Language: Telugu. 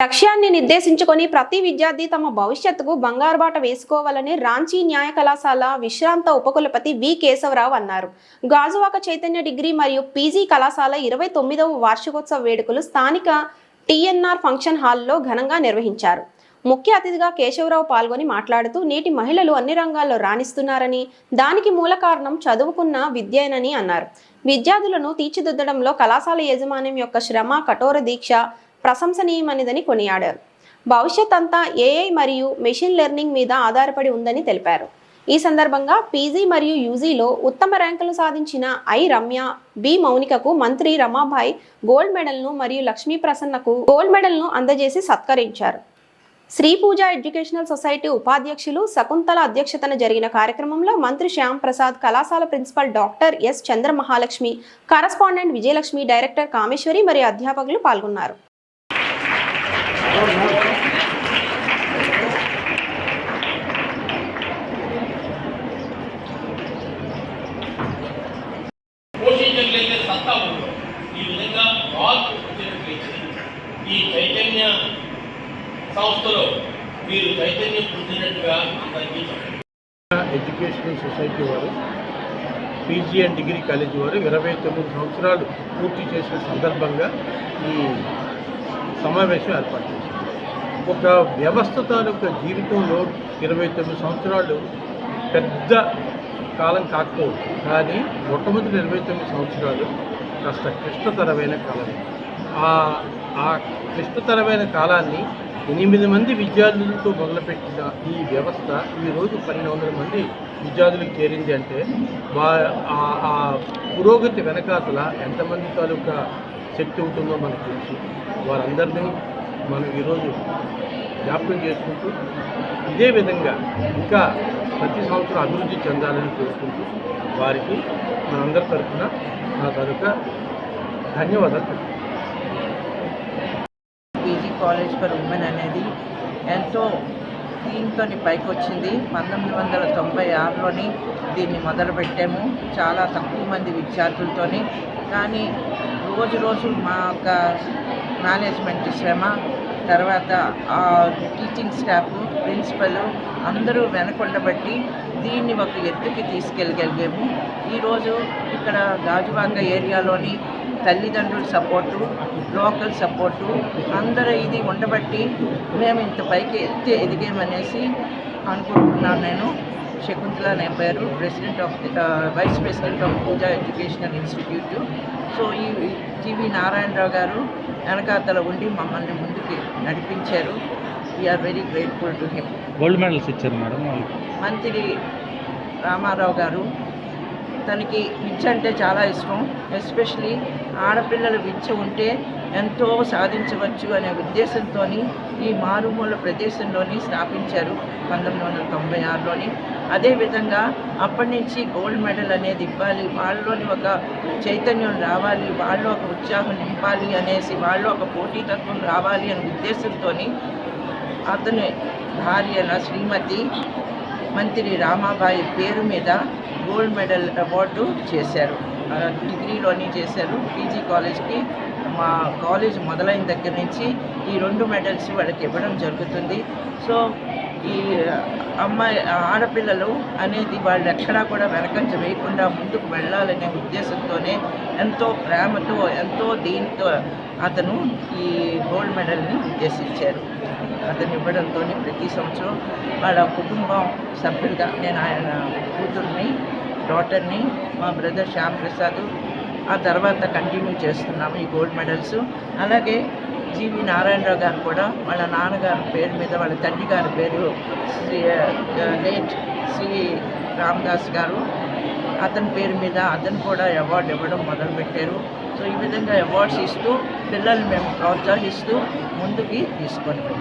లక్ష్యాన్ని నిర్దేశించుకొని ప్రతి విద్యార్థి తమ భవిష్యత్తుకు బంగారు బాట వేసుకోవాలని రాంచీ న్యాయ కళాశాల విశ్రాంత ఉపకులపతి వి కేశవరావు అన్నారు. గాజువాక చైతన్య డిగ్రీ మరియు పీజీ కళాశాల ఇరవై తొమ్మిదవ వార్షికోత్సవ వేడుకలు స్థానిక టీఎన్ఆర్ ఫంక్షన్ హాల్లో ఘనంగా నిర్వహించారు. ముఖ్య అతిథిగా కేశవరావు పాల్గొని మాట్లాడుతూ నేటి మహిళలు అన్ని రంగాల్లో రాణిస్తున్నారని దానికి మూల కారణం చదువుకున్న విద్యేనని అన్నారు. విద్యార్థులను తీర్చిదిద్దడంలో కళాశాల యాజమాన్యం యొక్క శ్రమ కఠోర దీక్ష ప్రశంసనీయమైనదని కొనియాడారు. భవిష్యత్ అంతా ఏఐ మరియు మెషిన్ లెర్నింగ్ మీద ఆధారపడి ఉందని తెలిపారు. ఈ సందర్భంగా పీజీ మరియు యూజీలో ఉత్తమ ర్యాంకులు సాధించిన ఐ రమ్య బి మౌనికకు మంత్రి రమాభాయ్ గోల్డ్ మెడల్ను మరియు లక్ష్మీ ప్రసన్నకు గోల్డ్ మెడల్ను అందజేసి సత్కరించారు. శ్రీ పూజ ఎడ్యుకేషనల్ సొసైటీ ఉపాధ్యక్షులు శకుంతల అధ్యక్షతన జరిగిన కార్యక్రమంలో మంత్రి శ్యామ్ ప్రసాద్ కళాశాల principal doctor S Chandra Mahalakshmi correspondent Vijayalakshmi director Kameswari మరియు అధ్యాపకులు పాల్గొన్నారు పోషించగలిగే సత్తా ఉంది ఈ విధంగా మార్పు వచ్చినట్లయితే ఈ చైతన్య సంస్థలో మీరు చైతన్యం పొందినట్టుగా అందరికీ చెప్పండి. ఎడ్యుకేషనల్ సొసైటీ వారు పీజీ అండ్ డిగ్రీ కాలేజీ వారు ఇరవై తొమ్మిది సంవత్సరాలు పూర్తి చేసిన సందర్భంగా ఈ సమావేశం ఏర్పాటు చేశారు. ఒక వ్యవస్థ తాలూకా జీవితంలో ఇరవై తొమ్మిది సంవత్సరాలు పెద్ద కాలం కాకపోవచ్చు కానీ మొట్టమొదటి ఇరవై తొమ్మిది సంవత్సరాలు కాస్త క్లిష్టతరమైన కాలం. ఆ క్లిష్టతరమైన కాలాన్ని ఎనిమిది మంది విద్యార్థులతో మొదలుపెట్టిన ఈ వ్యవస్థ ఈరోజు పన్నెండు వందల మంది విద్యార్థులకు చేరింది అంటే వా ఆ- పురోగతి వెనకాతల ఎంతమంది తాలూకా శక్తి ఉంటుందో మనకు తెలుసు. వారందరినీ మనం ఈరోజు జ్ఞాపకం చేసుకుంటూ ఇదే విధంగా ఇంకా ప్రతి సంవత్సరం అభివృద్ధి చెందాలని కోరుకుంటూ వారికి మనందరి తరఫున నా తాలూకా ధన్యవాదాలు. కాలేజ్ ఫర్ ఉమెన్ అనేది ఎంతో దీంతో పైకి వచ్చింది పంతొమ్మిది వందల తొంభై ఆరులోని దీన్ని మొదలుపెట్టాము. చాలా తక్కువ మంది విద్యార్థులతోని. కానీ రోజు రోజు మా యొక్క మేనేజ్మెంట్ శ్రమ తర్వాత ఆ టీచింగ్ స్టాఫ్ ప్రిన్సిపల్ అందరూ వెనకొండబట్టి దీన్ని ఒక ఎత్తుకి తీసుకెళ్ళగలిగాము. ఈరోజు ఇక్కడ గాజువాక ఏరియాలోని తల్లిదండ్రుల సపోర్టు లోకల్ సపోర్టు అందరూ ఇది ఉండబట్టి మేము ఇంత పైకి ఎత్తి ఎదిగామనేసి అనుకుంటున్నాను నేను. శకుంతల నా పేరు president of vice president of Pooja educational institute. So ఈ జీవి నారాయణరావు గారు వెనకాతల ఉండి మమ్మల్ని ముందుకి నడిపించారు. We are very grateful to him gold medals ఇచ్చారు మేడం. మంత్రి రామారావు గారు తనకి విద్య అంటే చాలా ఇష్టం. ఎస్పెషలీ ఆడపిల్లల విద్య ఉంటే ఎంతో సాధించవచ్చు అనే ఉద్దేశంతో ఈ మారుమూల ప్రదేశంలోని స్థాపించారు పంతొమ్మిది వందల తొంభై ఆరులోని. అదేవిధంగా అప్పటి నుంచి గోల్డ్ మెడల్ అనేది ఇవ్వాలి వాళ్ళలోని ఒక చైతన్యం రావాలి వాళ్ళు ఒక ఉత్సాహం నింపాలి అనేసి వాళ్ళు ఒక పోటీతత్వం రావాలి అనే ఉద్దేశంతో అతని భార్య శ్రీమతి మంత్రి రామాబాయి పేరు మీద గోల్డ్ మెడల్ అవార్డు చేశారు. డిగ్రీలోని చేశారు. పీజీ కాలేజ్కి మా కాలేజ్ మొదలైన దగ్గర నుంచి ఈ రెండు మెడల్స్ వాళ్ళకి ఇవ్వడం జరుగుతుంది. సో ఈ అమ్మాయి ఆడపిల్లలు అనేది వాళ్ళు ఎక్కడా కూడా వెనకంజ వేయకుండా ముందుకు వెళ్ళాలనే ఉద్దేశంతోనే ఎంతో ప్రేమతో ఎంతో దీంతో అతను ఈ గోల్డ్ మెడల్ని ఉద్దేశించారు. అతను ఇవ్వడంతో ప్రతి సంవత్సరం వాళ్ళ కుటుంబం సభ్యులుగా నేను ఆయన కూతుర్ని డాటర్ని మా బ్రదర్ శ్యామ్ ప్రసాద్ ఆ తర్వాత కంటిన్యూ చేస్తున్నాము ఈ గోల్డ్ మెడల్స్ అలాగే జీవి నారాయణరావు గారు కూడా వాళ్ళ నాన్నగారి పేరు మీద వాళ్ళ తండ్రి గారి పేరు శ్రీ లేట్ శ్రీ రామదాస్ గారు. అతని పేరు మీద అతను కూడా అవార్డు ఇవ్వడం మొదలుపెట్టారు. సో ఈ విధంగా అవార్డ్స్ ఇస్తూ పిల్లల్ని మేము ప్రోత్సహిస్తూ ముందుకి తీసుకొని